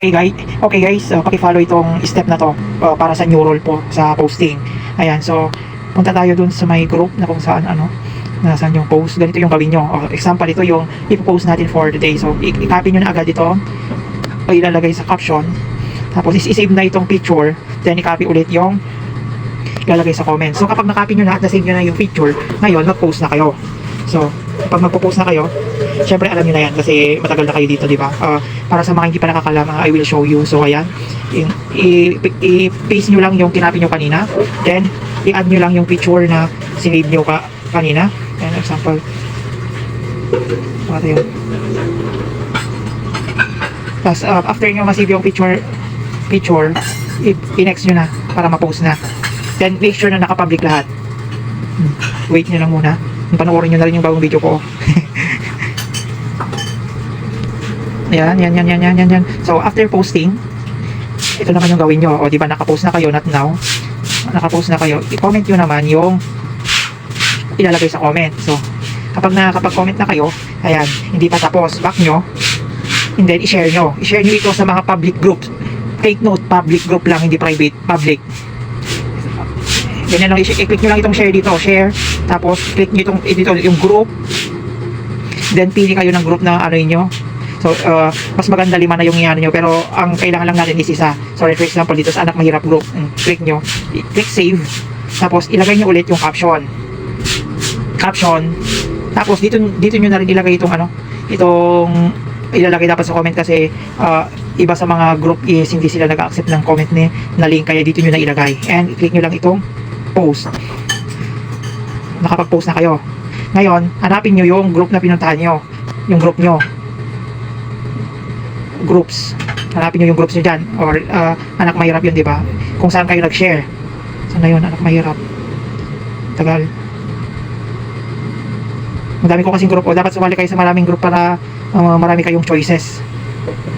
Okay guys, okay guys, uh, paki-follow itong step na to uh, para sa new role po sa posting. Ayan, so punta tayo dun sa may group na kung saan ano, nasaan yung post. Ganito yung gawin nyo. Uh, example, ito yung ipopost natin for the day. So, i-copy nyo na agad ito. O ilalagay sa caption. Tapos, is-save na itong picture. Then, i-copy ulit yung ilalagay sa comment. So, kapag na-copy nyo na at na-save nyo na yung picture, ngayon, mag-post na kayo. So, pag magpo-post na kayo, syempre alam niyo na yan kasi matagal na kayo dito, di ba? Ah, para sa mga hindi pa nakakalam, ah, I will show you. So, ayan. I-paste nyo lang yung kinapi nyo kanina. Then, i-add nyo lang yung picture na sinave nyo ka kanina. Ayan, example. Ano yun? Tapos, ah, after nyo ma-save yung picture, picture, i-next nyo na para ma-post na. Then, make sure na nakapublic lahat. Hmm. Wait nyo lang muna. Panoorin nyo na rin yung bagong video ko. Yan, yan, yan, yan, yan, yan, yan. So, after posting, ito naman yung gawin nyo. O, di ba, nakapost na kayo, not now. Nakapost na kayo. I-comment nyo naman yung ilalagay sa comment. So, kapag nakakapag-comment na kayo, ayan, hindi pa tapos, back nyo, and then i-share nyo. I-share nyo ito sa mga public groups. Take note, public group lang, hindi private, public. Ganyan lang, i-click nyo lang itong share dito, share. Tapos, click nyo itong, dito, yung group. Then, pili kayo ng group na ano nyo. So, uh, mas maganda lima na yung iano nyo. Pero, ang kailangan lang natin is isa. Sorry, for example, dito sa anak mahirap group. Mm, click nyo. Click save. Tapos, ilagay nyo ulit yung caption. Caption. Tapos, dito, dito nyo na rin ilagay itong ano, itong ilalagay dapat sa comment kasi uh, iba sa mga group is hindi sila nag-accept ng comment ni na link kaya dito nyo na ilagay and click nyo lang itong post nakapag-post na kayo ngayon hanapin nyo yung group na pinuntahan nyo yung group nyo groups. Hanapin nyo yung groups nyo dyan. Or uh, anak mahirap yun di ba? Kung saan kayo nag-share. Saan na yun anak mahirap. Tagal. Madami ko kasing group. O dapat sumali kayo sa maraming group para uh, marami kayong choices.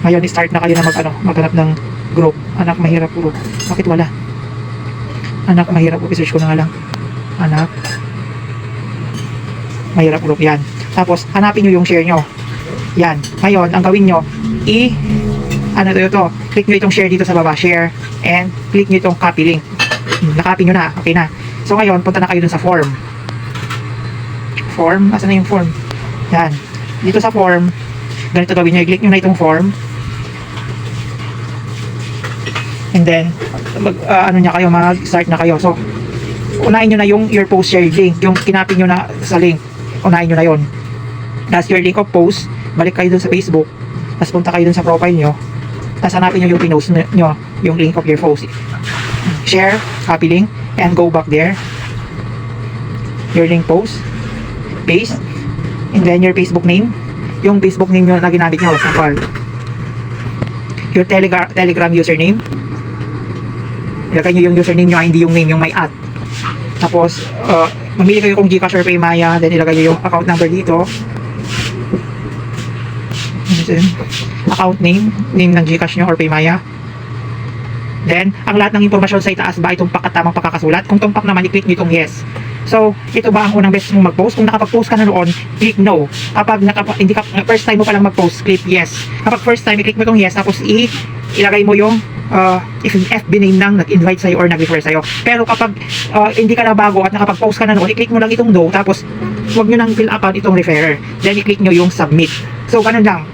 Ngayon start na kayo na mag ano maghanap ng group. Anak mahirap group bakit wala? Anak mahirap group search ko na nga lang. Anak mahirap group yan. Tapos hanapin nyo yung share nyo. Yan. Ngayon ang gawin nyo i ano to to click nyo itong share dito sa baba share and click nyo itong copy link. Hmm, nakopy nyo na okay na. So ngayon punta na kayo dun sa form. Form? Asan na yung form? Yan. Dito sa form ganito gawin nyo i-click nyo na itong form. And then mag, ah, ano niya kayo mag-start na kayo. So unahin nyo na yung your post share link yung kinapin nyo na sa link. Unahin nyo na yon tapos your link of post balik kayo dun sa Facebook tapos punta kayo dun sa profile nyo. Tapos hanapin nyo yung pinost nyo yung link of your post. Share copy link and go back there. Your link post. Paste. And then your Facebook name. Yung Facebook name nyo na ginamit nyo example your telegram, telegram username. Ilagay nyo yung username nyo hindi yung name yung may at. Tapos uh, mamili kayo kung Gcash or Paymaya then ilagay nyo yung account number dito Yun? account name name ng Gcash nyo or Paymaya Then, ang lahat ng impormasyon sa itaas ba itong pakatamang pagkakasulat? Kung tumpak naman, i-click nyo itong yes. So, ito ba ang unang beses mong mag-post? Kung nakapag-post ka na noon, click no. Kapag nakapa, hindi ka, first time mo palang mag-post, click yes. Kapag first time, i-click mo itong yes, tapos i ilagay mo yung uh, if FB name nang nag-invite sa'yo or nag-refer sa'yo. Pero kapag uh, hindi ka na bago at nakapag-post ka na noon, i-click mo lang itong no, tapos huwag nyo nang fill upan itong referrer. Then, i-click nyo yung submit. So, ganun lang.